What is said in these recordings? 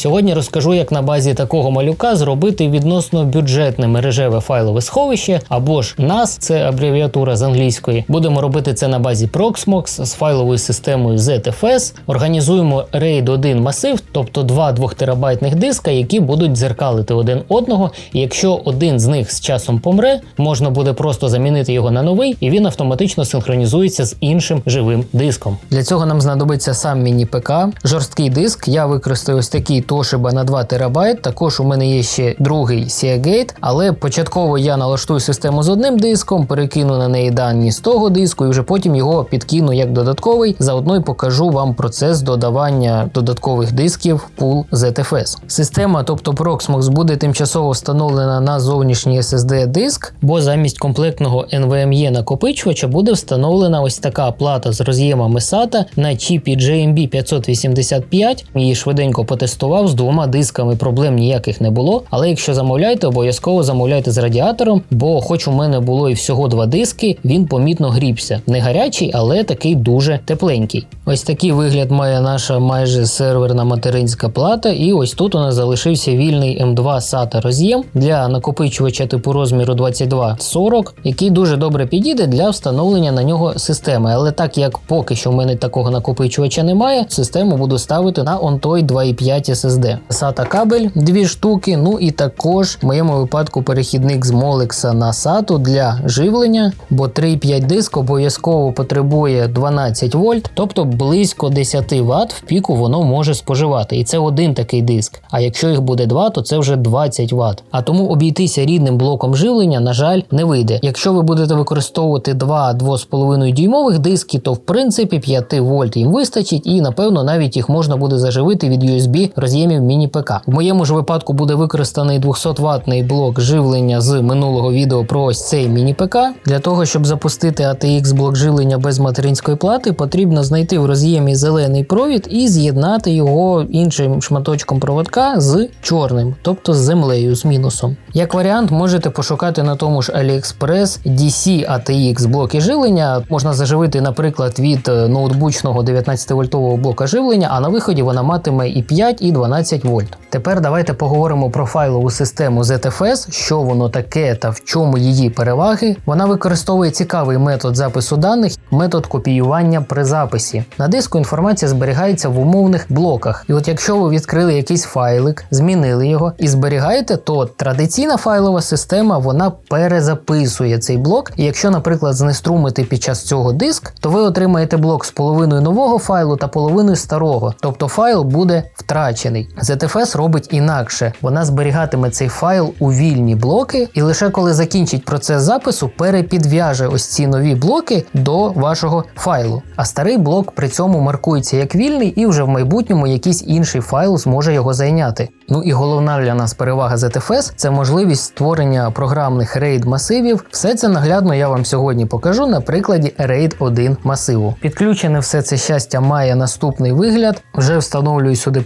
Сьогодні розкажу, як на базі такого малюка зробити відносно бюджетне мережеве файлове сховище або ж NAS, це абревіатура з англійської. Будемо робити це на базі Proxmox з файловою системою ZFS. Організуємо RAID 1 масив, тобто два 2 терабайтних диска, які будуть дзеркалити один одного. І якщо один з них з часом помре, можна буде просто замінити його на новий, і він автоматично синхронізується з іншим живим диском. Для цього нам знадобиться сам міні-ПК, жорсткий диск. Я використаю ось такий Toshiba на 2 терабайт. Також у мене є ще другий Seagate, але початково я налаштую систему з одним диском, перекину на неї дані з того диску, і вже потім його підкину як додатковий. Заодно й покажу вам процес додавання додаткових дисків в пул ZFS. Система, тобто Proxmox, буде тимчасово встановлена на зовнішній SSD диск, бо замість комплектного NVMe накопичувача буде встановлена ось така плата з роз'ємами SATA на чіпі JMB 585. Її швиденько потестував з двома дисками. Проблем ніяких не було. Але якщо замовляєте, обов'язково замовляйте з радіатором, бо хоч у мене було і всього два диски, він помітно грібся. Не гарячий, але такий дуже тепленький. Ось такий вигляд має наша майже серверна материнська плата, і ось тут у нас залишився вільний M2 SATA роз'єм для накопичувача типу розміру 2240, який дуже добре підійде для встановлення на нього системи. Але так як поки що в мене такого накопичувача немає, систему буду ставити на Ontoy 2.5 SSD. SATA кабель дві штуки. Ну і також в моєму випадку перехідник з Molex на SATA для живлення, бо 3.5 диск обов'язково потребує 12 вольт, тобто близько 10 Вт в піку воно може споживати. І це один такий диск. А якщо їх буде два, то це вже 20 Вт. А тому обійтися рідним блоком живлення, на жаль, не вийде. Якщо ви будете використовувати два 2,5 дюймових диски, то в принципі 5 вольт їм вистачить, і напевно навіть їх можна буде заживити від USB роз'ємів міні-ПК. В моєму ж випадку буде використаний 200 ватний блок живлення з минулого відео про ось цей міні-ПК. Для того, щоб запустити ATX блок живлення без материнської плати, потрібно знайти в роз'ємі зелений провід і з'єднати його іншим шматочком проводка з чорним, тобто з землею з мінусом. Як варіант, можете пошукати на тому ж AliExpress DC ATX блоки живлення. Можна заживити, наприклад, від е, ноутбучного 19-вольтового блока живлення, а на виході вона матиме і 5, і 12 вольт. Тепер давайте поговоримо про файлову систему ZFS, що воно таке та в чому її переваги. Вона використовує цікавий метод запису даних, метод копіювання при записі. На диску інформація зберігається в умовних блоках. І от якщо ви відкрили якийсь файлик, змінили його і зберігаєте, то традиційна файлова система вона перезаписує цей блок. І якщо, наприклад, знеструмити під час цього диск, то ви отримаєте блок з половиною нового файлу та половиною старого, тобто файл буде втрачений. ZFS робить інакше. Вона зберігатиме цей файл у вільні блоки, і лише коли закінчить процес запису, перепідв'яже ось ці нові блоки до вашого файлу. А старий блок при цьому маркується як вільний, і вже в майбутньому якийсь інший файл зможе його зайняти. Ну і головна для нас перевага ZFS – це можливість створення програмних RAID масивів. Все це наглядно я вам сьогодні покажу на прикладі RAID 1 масиву. Підключене все це щастя має наступний вигляд. Вже встановлюю сюди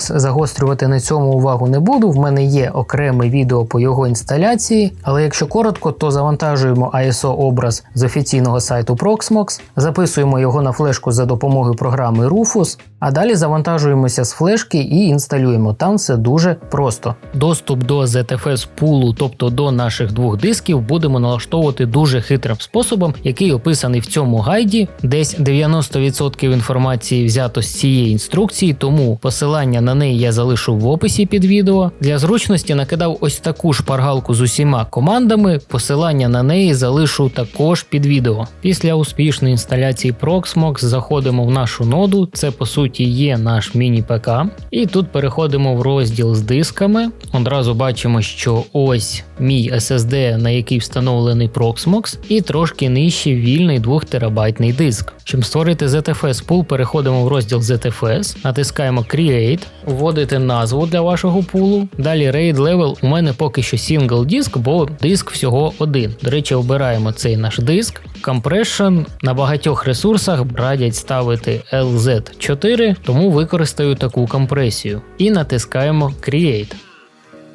Proxmox, загострювати на цьому увагу не буду. В мене є окреме відео по його інсталяції, але якщо коротко, то завантажуємо ISO образ з офіційного сайту Proxmox, записуємо його на флешку за допомогою програми Rufus, а далі завантажуємося з флешки і інсталюємо. Там все дуже просто. Доступ до ZFS пулу, тобто до наших двох дисків, будемо налаштовувати дуже хитрим способом, який описаний в цьому гайді. Десь 90% інформації взято з цієї інструкції, тому посилання на неї я залишу в описі під відео. Для зручності накидав ось таку шпаргалку з усіма командами. Посилання на неї залишу також під відео. Після успішної інсталяції Proxmox заходимо в нашу ноду. Це по суті є наш міні-ПК. І тут переходимо в розділ з дисками. Одразу бачимо, що ось мій SSD, на який встановлений Proxmox, і трошки нижче вільний 2 терабайтний диск. Щоб створити ZFS пул, переходимо в розділ ZFS, натискаємо Create, вводите назву для вашого пулу. Далі RAID Level у мене поки що Single диск, бо диск всього один. До речі, обираємо цей наш диск. Compression на багатьох ресурсах радять ставити LZ4, тому використаю таку компресію. І натискаємо Create.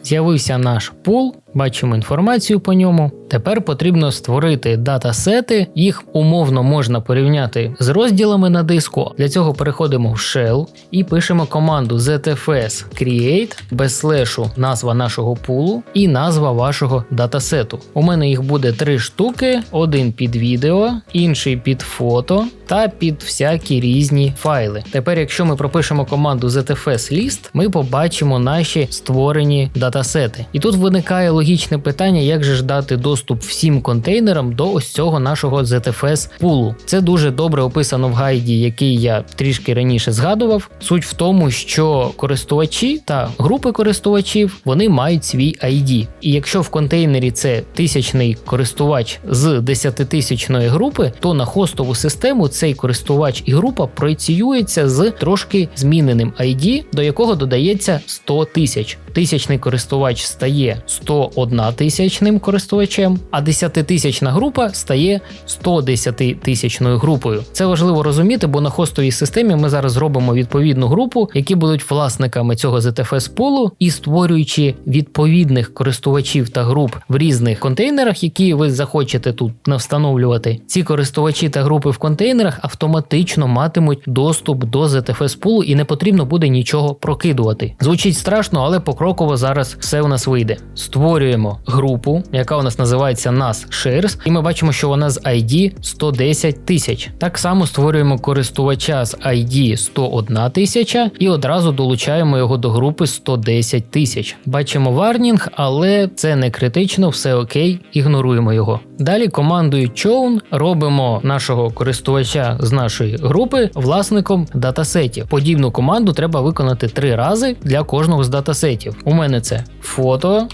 З'явився наш пул, бачимо інформацію по ньому. Тепер потрібно створити датасети, їх умовно можна порівняти з розділами на диску. Для цього переходимо в Shell і пишемо команду ZFS create без слешу назва нашого пулу і назва вашого датасету. У мене їх буде три штуки: один під відео, інший під фото та під всякі різні файли. Тепер, якщо ми пропишемо команду ZFS list, ми побачимо наші створені датасети. І тут виникає логічне питання, як же ж дати доступ всім контейнерам до ось цього нашого ZFS пулу. Це дуже добре описано в гайді, який я трішки раніше згадував. Суть в тому, що користувачі та групи користувачів вони мають свій ID. І якщо в контейнері це тисячний користувач з десятитисячної групи, то на хостову систему цей користувач і група проєціюється з трошки зміненим ID, до якого додається 100 тисяч. Тисячний користувач стає 100 1 користувачем, а десятитисячна група стає 110 тисячною групою. Це важливо розуміти, бо на хостовій системі ми зараз робимо відповідну групу, які будуть власниками цього ZFS полу і створюючи відповідних користувачів та груп в різних контейнерах, які ви захочете тут встановлювати. Ці користувачі та групи в контейнерах автоматично матимуть доступ до ZFS пулу і не потрібно буде нічого прокидувати. Звучить страшно, але покроково зараз все у нас вийде. Створюю Створюємо групу, яка у нас називається NAS Shares, і ми бачимо, що вона з ID 110 тисяч. Так само створюємо користувача з ID 101 тисяча і одразу долучаємо його до групи 110 тисяч. Бачимо варнінг, але це не критично, все окей, ігноруємо його. Далі командою chown робимо нашого користувача з нашої групи власником датасетів. Подібну команду треба виконати три рази для кожного з датасетів. У мене це фото,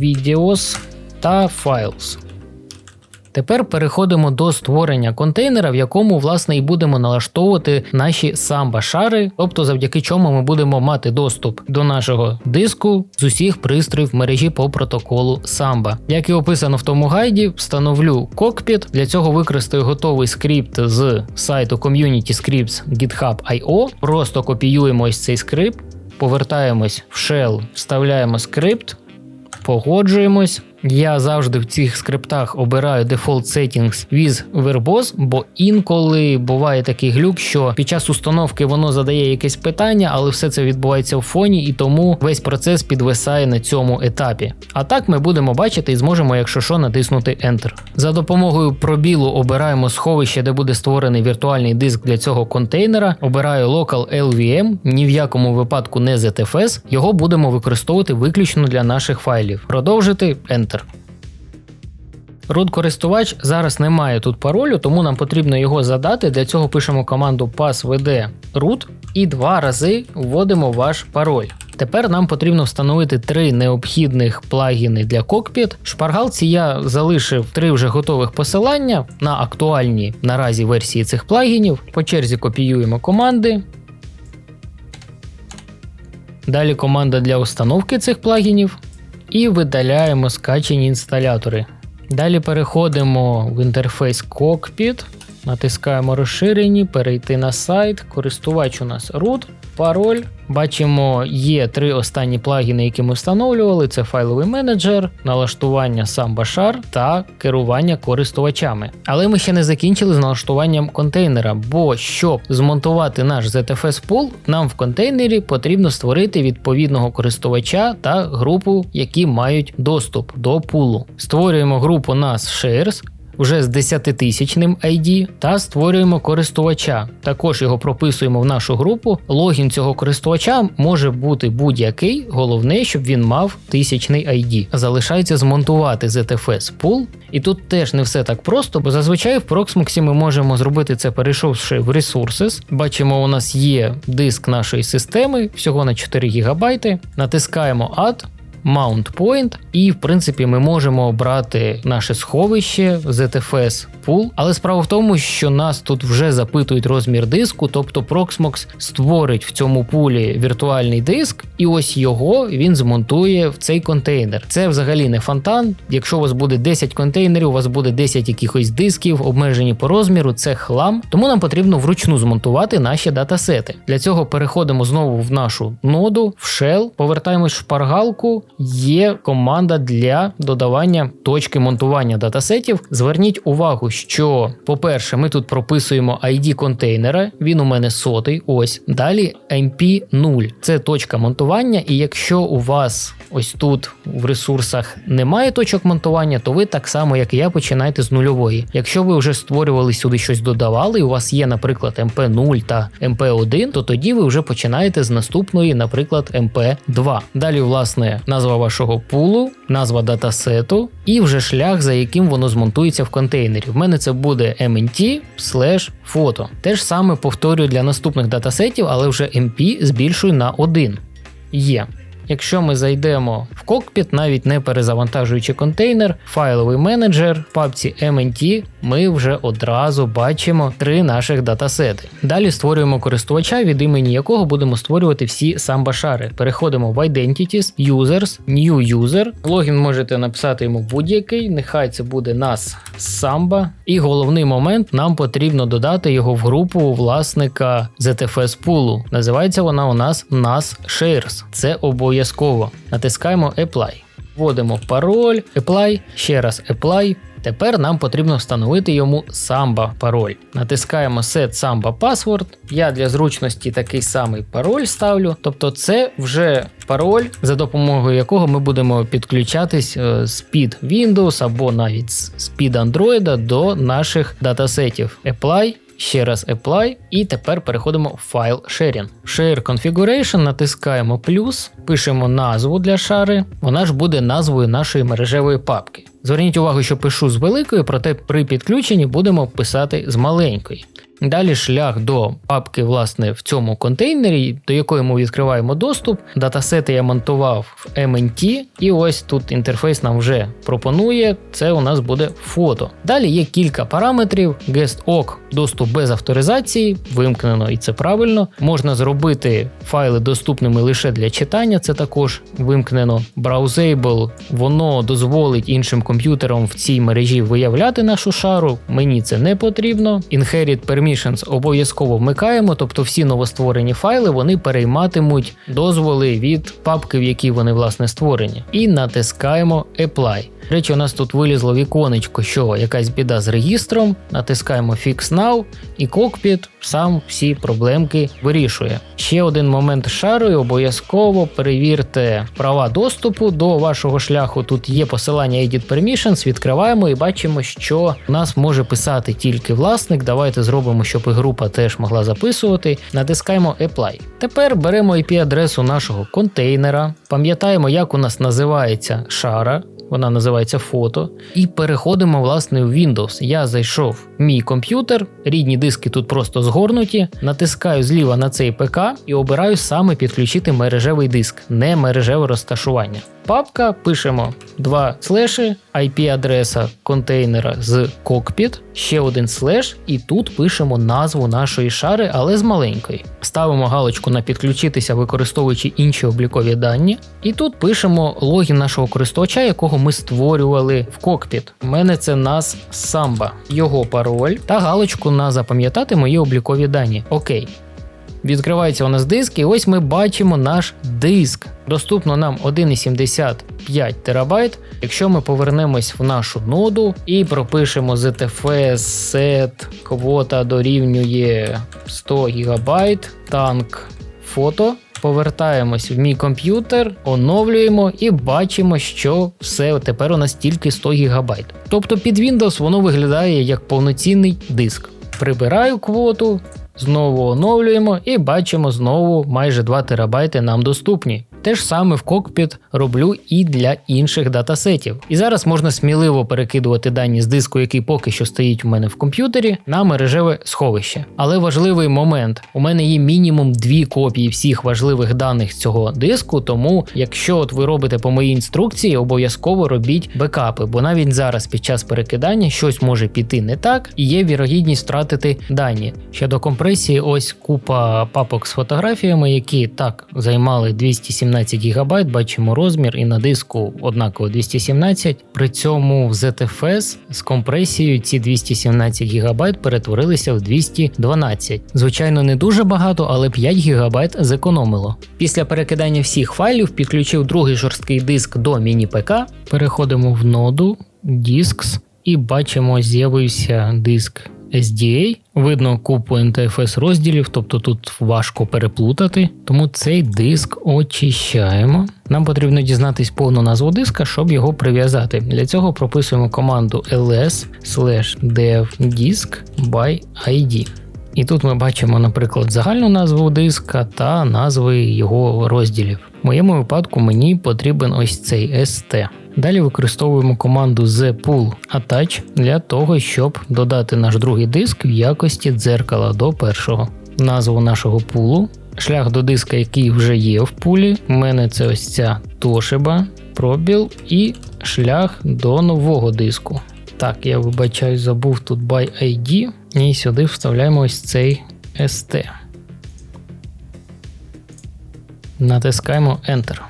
відеос та files. Тепер переходимо до створення контейнера, в якому власне і будемо налаштовувати наші самба-шари, тобто завдяки чому ми будемо мати доступ до нашого диску з усіх пристроїв мережі по протоколу Samba. Як і описано в тому гайді, встановлю кокпіт. Для цього використаю готовий скрипт з сайту Community Scripts GitHub.io. Просто копіюємо ось цей скрипт, повертаємось в shell, вставляємо скрипт, погоджуємось. Я завжди в цих скриптах обираю Default Settings with Verbose, бо інколи буває такий глюк, що під час установки воно задає якесь питання, але все це відбувається в фоні, і тому весь процес підвисає на цьому етапі. А так ми будемо бачити і зможемо, якщо що, натиснути Enter. За допомогою пробілу обираємо сховище, де буде створений віртуальний диск для цього контейнера. Обираю Local LVM, ні в якому випадку не ZFS, його будемо використовувати виключно для наших файлів. Продовжити Enter. Root користувач зараз не має тут паролю, тому нам потрібно його задати. Для цього пишемо команду passvd root і два рази вводимо ваш пароль. Тепер нам потрібно встановити три необхідних плагіни для кокпіт. В шпаргалці я залишив три вже готових посилання на актуальні наразі версії цих плагінів. По черзі копіюємо команди. Далі команда для установки цих плагінів. І видаляємо скачені інсталятори. Далі переходимо в інтерфейс Cockpit, натискаємо розширені, перейти на сайт. Користувач у нас root, пароль. Бачимо, є три останні плагіни, які ми встановлювали: це файловий менеджер, налаштування сам башар та керування користувачами. Але ми ще не закінчили з налаштуванням контейнера, бо щоб змонтувати наш ZFS pool, нам в контейнері потрібно створити відповідного користувача та групу, які мають доступ до пулу. Створюємо групу NAS Shares, вже з 10-тисячним ID та створюємо користувача. Також його прописуємо в нашу групу. Логін цього користувача може бути будь-який, головне, щоб він мав тисячний ID. Залишається змонтувати ZFS Pool. І тут теж не все так просто, бо зазвичай в Proxmox ми можемо зробити це, перейшовши в Resources. Бачимо, у нас є диск нашої системи, всього на 4 ГБ. Натискаємо Add. Mount Point, і в принципі ми можемо обрати наше сховище ZFS Pool. Але справа в тому, що нас тут вже запитують розмір диску, тобто Proxmox створить в цьому пулі віртуальний диск, і ось його він змонтує в цей контейнер. Це взагалі не фонтан. Якщо у вас буде 10 контейнерів, у вас буде 10 якихось дисків, обмежені по розміру, це хлам. Тому нам потрібно вручну змонтувати наші датасети. Для цього переходимо знову в нашу ноду, в shell, повертаємось в шпаргалку є команда для додавання точки монтування датасетів. Зверніть увагу, що, по-перше, ми тут прописуємо ID контейнера, він у мене сотий. Ось далі MP0. Це точка монтування, і якщо у вас ось тут в ресурсах немає точок монтування, то ви так само, як і я, починаєте з нульової. Якщо ви вже створювали сюди щось додавали, і у вас є, наприклад, MP0 та MP1, то тоді ви вже починаєте з наступної, наприклад, MP2. Далі, власне, назва вашого пулу, назва датасету і вже шлях, за яким воно змонтується в контейнері. В мене це буде mnt фото. Те ж саме повторюю для наступних датасетів, але вже MP збільшую на 1. Є. Якщо ми зайдемо в кокпіт, навіть не перезавантажуючи контейнер, файловий менеджер в папці MNT, ми вже одразу бачимо три наших датасети. Далі створюємо користувача, від імені якого будемо створювати всі самбашари. Переходимо в Identities, Users, New User. Логін можете написати йому будь-який, нехай це буде нас самба. І головний момент нам потрібно додати його в групу власника ZFS пулу. Називається вона у нас NAS Shares. Це обов'язково. Натискаємо Apply. Вводимо пароль, Apply, ще раз Apply. Тепер нам потрібно встановити йому Samba пароль. Натискаємо Set Samba Password. Я для зручності такий самий пароль ставлю. Тобто це вже пароль, за допомогою якого ми будемо підключатись е, з під Windows або навіть з під Android до наших датасетів. Apply. Ще раз Apply, і тепер переходимо в файл Sharing. Share Configuration, натискаємо плюс, пишемо назву для шари, вона ж буде назвою нашої мережевої папки. Зверніть увагу, що пишу з великої, проте при підключенні будемо писати з маленької. Далі шлях до папки, власне, в цьому контейнері, до якої ми відкриваємо доступ. Датасети я монтував в MNT, і ось тут інтерфейс нам вже пропонує. Це у нас буде фото. Далі є кілька параметрів: GuestOC, доступ без авторизації, вимкнено і це правильно. Можна зробити файли доступними лише для читання, це також вимкнено. Browsable, воно дозволить іншим комп'ютерам в цій мережі виявляти нашу шару. Мені це не потрібно. Inherit Permissions обов'язково вмикаємо, тобто всі новостворені файли вони перейматимуть дозволи від папки, в якій вони власне створені. І натискаємо Apply. Речі, у нас тут вилізло віконечко, що якась біда з регістром. Натискаємо Fix Now і кокпіт сам всі проблемки вирішує. Ще один момент шарою, обов'язково перевірте права доступу до вашого шляху. Тут є посилання Edit Permissions, відкриваємо і бачимо, що нас може писати тільки власник. Давайте зробимо, щоб і група теж могла записувати. Натискаємо Apply. Тепер беремо IP-адресу нашого контейнера, пам'ятаємо, як у нас називається шара вона називається фото. І переходимо власне в Windows. Я зайшов в мій комп'ютер, рідні диски тут просто згорнуті, натискаю зліва на цей ПК і обираю саме підключити мережевий диск, не мережеве розташування. Папка, пишемо два слеші, IP-адреса контейнера з кокпіт, ще один слеш, і тут пишемо назву нашої шари, але з маленької. Ставимо галочку на підключитися, використовуючи інші облікові дані. І тут пишемо логін нашого користувача, якого ми створювали в кокпіт. У мене це нас Samba, його пароль та галочку на запам'ятати мої облікові дані. Окей. Відкривається у нас диск, і ось ми бачимо наш диск. Доступно нам 1,75 терабайт. Якщо ми повернемось в нашу ноду і пропишемо ZFS set квота дорівнює 100 ГБ, танк фото. Повертаємось в мій комп'ютер, оновлюємо і бачимо, що все тепер у нас тільки 100 ГБ. Тобто під Windows воно виглядає як повноцінний диск. Прибираю квоту, знову оновлюємо і бачимо знову майже 2 терабайти нам доступні. Те ж саме в кокпіт роблю і для інших датасетів. І зараз можна сміливо перекидувати дані з диску, який поки що стоїть у мене в комп'ютері, на мережеве сховище. Але важливий момент: у мене є мінімум дві копії всіх важливих даних цього диску, тому якщо от ви робите по моїй інструкції, обов'язково робіть бекапи, бо навіть зараз під час перекидання щось може піти не так і є вірогідність втратити дані. Щодо компресії, ось купа папок з фотографіями, які так займали 270 217 ГБ, бачимо розмір, і на диску однаково 217. При цьому в ZFS з компресією ці 217 ГБ перетворилися в 212. Звичайно, не дуже багато, але 5 ГБ зекономило. Після перекидання всіх файлів підключив другий жорсткий диск до міні-ПК. Переходимо в ноду, Disks і бачимо, з'явився диск SDA. Видно купу NTFS розділів, тобто тут важко переплутати. Тому цей диск очищаємо. Нам потрібно дізнатись повну назву диска, щоб його прив'язати. Для цього прописуємо команду ls dev disk by ID. І тут ми бачимо, наприклад, загальну назву диска та назви його розділів. В моєму випадку мені потрібен ось цей ST. Далі використовуємо команду zpool attach для того, щоб додати наш другий диск в якості дзеркала до першого. Назву нашого пулу, шлях до диска, який вже є в пулі. У мене це ось ця тошиба, пробіл і шлях до нового диску. Так, я вибачаю, забув тут by ID. І сюди вставляємо ось цей ST. Натискаємо Enter.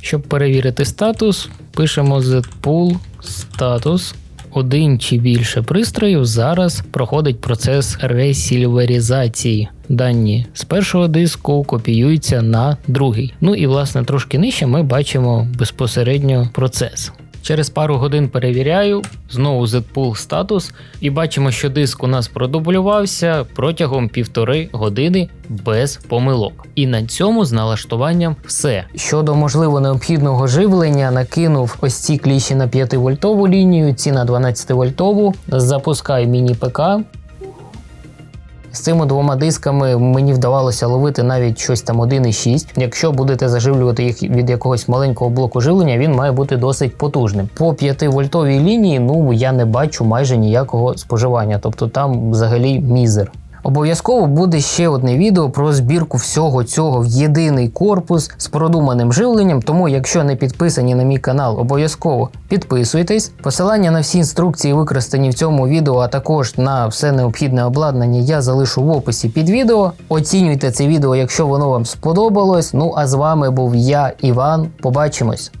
Щоб перевірити статус, пишемо zpool status. Один чи більше пристроїв зараз проходить процес ресільверізації. Дані з першого диску копіюються на другий. Ну і власне трошки нижче ми бачимо безпосередньо процес. Через пару годин перевіряю, знову zpool статус, і бачимо, що диск у нас продублювався протягом півтори години без помилок. І на цьому з налаштуванням все. Щодо можливо необхідного живлення, накинув ось ці кліщі на 5 вольтову лінію, ці на 12 вольтову. Запускаю міні-ПК. З цими двома дисками мені вдавалося ловити навіть щось там 1,6. Якщо будете заживлювати їх від якогось маленького блоку живлення, він має бути досить потужним. По 5 вольтовій лінії, ну я не бачу майже ніякого споживання, тобто там взагалі мізер. Обов'язково буде ще одне відео про збірку всього цього в єдиний корпус з продуманим живленням. Тому, якщо не підписані на мій канал, обов'язково підписуйтесь. Посилання на всі інструкції, використані в цьому відео, а також на все необхідне обладнання, я залишу в описі під відео. Оцінюйте це відео, якщо воно вам сподобалось. Ну а з вами був я, Іван. Побачимось.